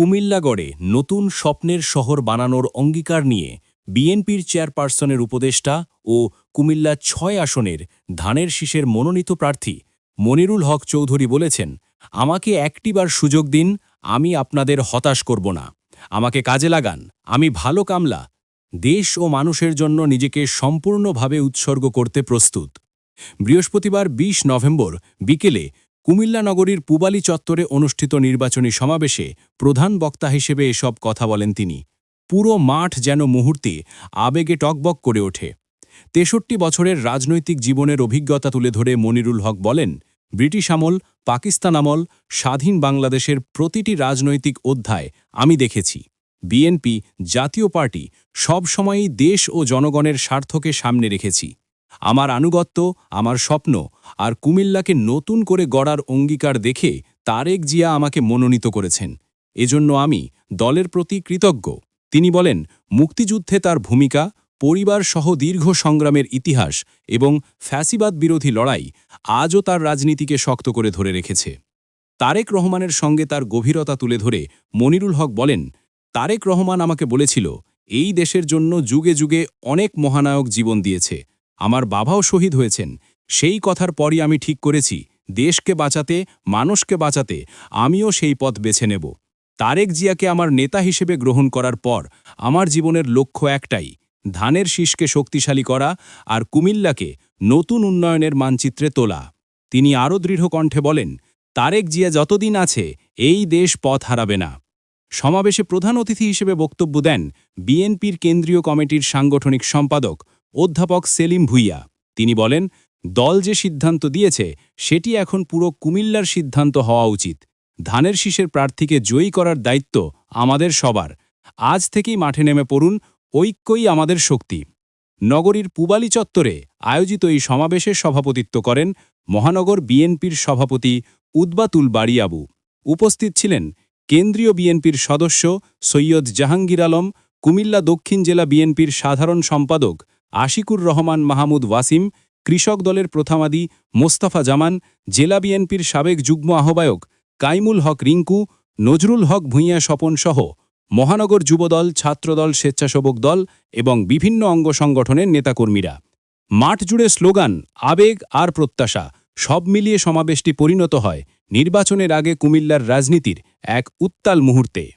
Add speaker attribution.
Speaker 1: কুমিল্লাগড়ে নতুন স্বপ্নের শহর বানানোর অঙ্গীকার নিয়ে বিএনপির চেয়ারপারসনের উপদেষ্টা ও কুমিল্লা ছয় আসনের ধানের শীষের মনোনীত প্রার্থী মনিরুল হক চৌধুরী বলেছেন, আমাকে একটিবার সুযোগ দিন, আমি আপনাদের হতাশ করব না। আমাকে কাজে লাগান, আমি ভালো কামলা। দেশ ও মানুষের জন্য নিজেকে সম্পূর্ণভাবে উৎসর্গ করতে প্রস্তুত। বৃহস্পতিবার ২০ নভেম্বর বিকেলে কুমিল্লা নগরীর পুবালি চত্বরে অনুষ্ঠিত নির্বাচনী সমাবেশে প্রধান বক্তা হিসেবে এসব কথা বলেন তিনি। পুরো মাঠ যেন মুহূর্তে আবেগে টকবক করে ওঠে। তেষট্টি বছরের রাজনৈতিক জীবনের অভিজ্ঞতা তুলে ধরে মনিরুল হক বলেন, ব্রিটিশ আমল, পাকিস্তান আমল, স্বাধীন বাংলাদেশের প্রতিটি রাজনৈতিক অধ্যায় আমি দেখেছি। বিএনপি, জাতীয় পার্টি সবসময়ই দেশ ও জনগণের স্বার্থকে সামনে রেখেছি। আমার আনুগত্য, আমার স্বপ্ন আর কুমিল্লাকে নতুন করে গড়ার অঙ্গীকার দেখে তারেক জিয়া আমাকে মনোনীত করেছেন। এজন্য আমি দলের প্রতি কৃতজ্ঞ। তিনি বলেন, মুক্তিযুদ্ধে তার ভূমিকা পরিবার সহ দীর্ঘ সংগ্রামের ইতিহাস এবং ফ্যাসিবাদ বিরোধী লড়াই আজও তার রাজনীতিকে শক্ত করে ধরে রেখেছে। তারেক রহমানের সঙ্গে তার গভীরতা তুলে ধরে মনিরুল হক বলেন, তারেক রহমান আমাকে বলেছিল, এই দেশের জন্য যুগে যুগে অনেক মহানায়ক জীবন দিয়েছে। আমার বাবাও শহীদ হয়েছেন সেই কথার পরই আমি ঠিক করেছি, দেশকে বাঁচাতে, মানুষকে বাঁচাতে, আমিও সেই পথ বেছে নেব। তারেক জিয়াকে আমার নেতা হিসেবে গ্রহণ করার পর, আমার জীবনের লক্ষ্য একটাই, ধানের শীষকে শক্তিশালী করা আর কুমিল্লাকে নতুন উন্নয়নের মানচিত্রে তোলা। তিনি আরও দৃঢ় কণ্ঠে বলেন, তারেক জিয়া যতদিন আছে, এই দেশ পথ হারাবে না। সমাবেশে প্রধান অতিথি হিসেবে বক্তব্য দেন বিএনপির কেন্দ্রীয় কমিটির সাংগঠনিক সম্পাদক অধ্যাপক সেলিম ভুইয়া। তিনি বলেন দল যে সিদ্ধান্ত দিয়েছে, সেটি এখন পুরো কুমিল্লার সিদ্ধান্ত হওয়া উচিত। ধানের শীষের প্রার্থীকে জয়ী করার দায়িত্ব আমাদের সবার। আজ থেকেই মাঠে নেমে পড়ুন, ঐক্যই আমাদের শক্তি। নগরীর পুবালি চত্বরে আয়োজিত এই সমাবেশের সভাপতিত্ব করেন মহানগর বিএনপির সভাপতি উদ্বাতুল বাড়িয়াবু উপস্থিত ছিলেন কেন্দ্রীয় বিএনপির সদস্য সৈয়দ জাহাঙ্গীর আলম, কুমিল্লা দক্ষিণ জেলা বিএনপির সাধারণ সম্পাদক আশিকুর রহমান মাহমুদ ওয়াসিম কৃষক দলের প্রথামাদি মোস্তাফা জামান, জেলা বিএনপির সাবেক যুগ্ম আহ্বায়ক কাইমুল হক রিঙ্কু, নজরুল হক ভূঁইয়া স্বপন সহ মহানগর যুবদল, ছাত্রদল, স্বেচ্ছাসেবক দল এবং বিভিন্ন অঙ্গ সংগঠনের নেতাকর্মীরা। মাঠ জুড়ে স্লোগান, আবেগ আর প্রত্যাশা, সব মিলিয়ে সমাবেশটি পরিণত হয় নির্বাচনের আগে কুমিল্লার রাজনীতির এক উত্তাল মুহূর্তে।